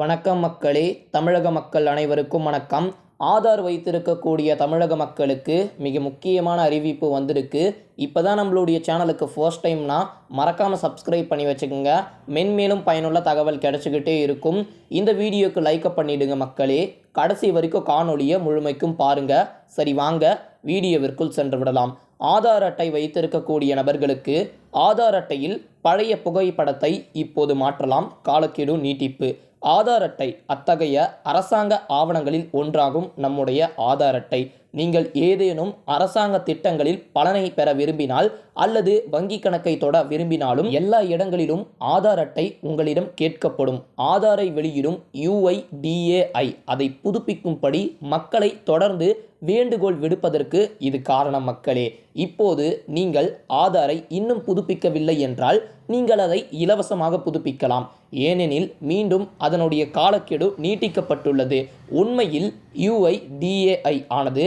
வணக்கம் மக்களே தமிழக மக்கள் அனைவருக்கும் வணக்கம். ஆதார் வைத்திருக்கக்கூடிய தமிழக மக்களுக்கு மிக முக்கியமான அறிவிப்பு வந்திருக்கு. இப்போ தான் நம்மளுடைய சேனலுக்கு ஃபர்ஸ்ட் டைம்னா மறக்காமல் சப்ஸ்கிரைப் பண்ணி வச்சுக்கோங்க. மென்மேலும் பயனுள்ள தகவல் கிடச்சிக்கிட்டே இருக்கும். இந்த வீடியோக்கு லைக் பண்ணிடுங்க மக்களே. கடைசி வரைக்கும் காணொளியை முழுமைக்கும் பாருங்க. சரி வாங்க வீடியோவிற்குள் சென்று விடலாம். ஆதார் அட்டை வைத்திருக்கக்கூடிய நபர்களுக்கு ஆதார் அட்டையில் பழைய புகைப்படத்தை இப்போது மாற்றலாம். காலக்கெடு நீட்டிப்பு. ஆதார் அட்டை அத்தகைய அரசாங்க ஆவணங்களில் ஒன்றாகும் நம்முடைய ஆதார் அட்டை. நீங்கள் ஏதேனும் அரசாங்க திட்டங்களில் பலனை பெற விரும்பினால் அல்லது வங்கி கணக்கை தொட விரும்பினாலும் எல்லா இடங்களிலும் ஆதார் அட்டை உங்களிடம் கேட்கப்படும். ஆதாரை வெளியிடும் யுஐடிஏஐ அதை புதுப்பிக்கும்படி மக்களை தொடர்ந்து வேண்டுகோள் விடுப்பதற்கு இது காரணம் மக்களே. இப்போது நீங்கள் ஆதாரை இன்னும் புதுப்பிக்கவில்லை என்றால் நீங்கள் அதை இலவசமாக புதுப்பிக்கலாம். ஏனெனில் மீண்டும் அதனுடைய காலக்கெடு நீட்டிக்கப்பட்டுள்ளது. உண்மையில் யுஐடிஏஐ ஆனது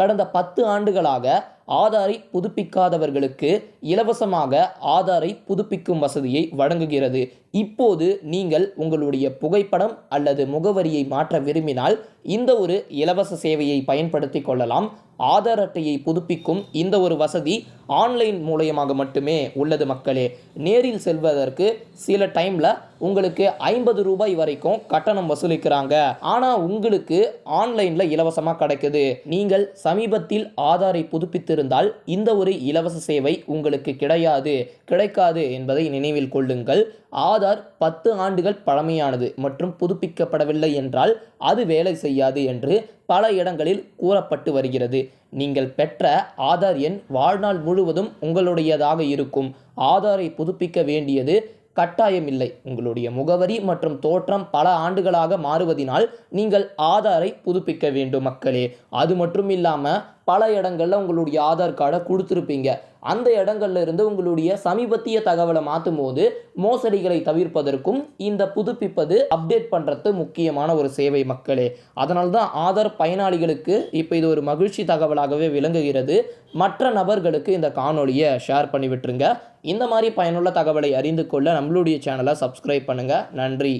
கடந்த பத்து ஆண்டுகளாக ஆதாரை புதுப்பிக்காதவர்களுக்கு இலவசமாக ஆதாரை புதுப்பிக்கும் வசதியை வழங்குகிறது. இப்போது நீங்கள் உங்களுடைய புகைப்படம் அல்லது முகவரியை மாற்ற விரும்பினால் இந்த ஒரு இலவச சேவையை பயன்படுத்தி கொள்ளலாம். ஆதார் அட்டையை புதுப்பிக்கும் இந்த ஒரு வசதி ஆன்லைன் மூலயமாக மட்டுமே உள்ளது மக்களே. நேரில் செல்வதற்கு சில டைமில் உங்களுக்கு ஐம்பது ரூபாய் வரைக்கும் கட்டணம் வசூலிக்கிறாங்க. ஆனால் உங்களுக்கு ஆன்லைனில் இலவசமாக கிடைக்குது. நீங்கள் சமீபத்தில் ஆதாரை புதுப்பித்திருந்தால் இந்த ஒரு இலவச சேவை உங்களுக்கு கிடையாது கிடைக்காது என்பதை நினைவில் கொள்ளுங்கள். ஆதார் பத்து ஆண்டுகள் பழமையானது மற்றும் புதுப்பிக்கப்படவில்லை என்றால் அது வேலை செய்யாது என்று பல இடங்களில் கூறப்பட்டு வருகிறது. நீங்கள் பெற்ற ஆதார் எண் வாழ்நாள் முழுவதும் உங்களுடையதாக இருக்கும். ஆதாரை புதுப்பிக்க வேண்டியது கட்டாயமில்லை உங்களுடைய முகவரி மற்றும் தோற்றம் பல ஆண்டுகளாக மாறுவதினால் நீங்கள் ஆதாரை புதுப்பிக்க வேண்டும் மக்களே. அது மட்டும் இல்லாமல் பல இடங்களில் உங்களுடைய ஆதார் கார்டை கொடுத்துருப்பீங்க. அந்த இடங்கள்ல இருந்து உங்களுடைய சமீபத்திய தகவலை மாற்றும் போது மோசடிகளை தவிர்ப்பதற்கும் இந்த புதுப்பிப்பது அப்டேட் பண்ணுறது முக்கியமான ஒரு சேவை மக்களே. அதனால தான் ஆதார் பயனாளிகளுக்கு இப்போ இது ஒரு மகிழ்ச்சி தகவலாகவே விளங்குகிறது. மற்ற நபர்களுக்கு இந்த காணொலியை ஷேர் பண்ணி விட்டுருங்க இந்த மாதிரி பயனுள்ள தகவலை அறிந்து கொள்ள நம்மளுடைய சேனலை சப்ஸ்கிரைப் பண்ணுங்கள் நன்றி.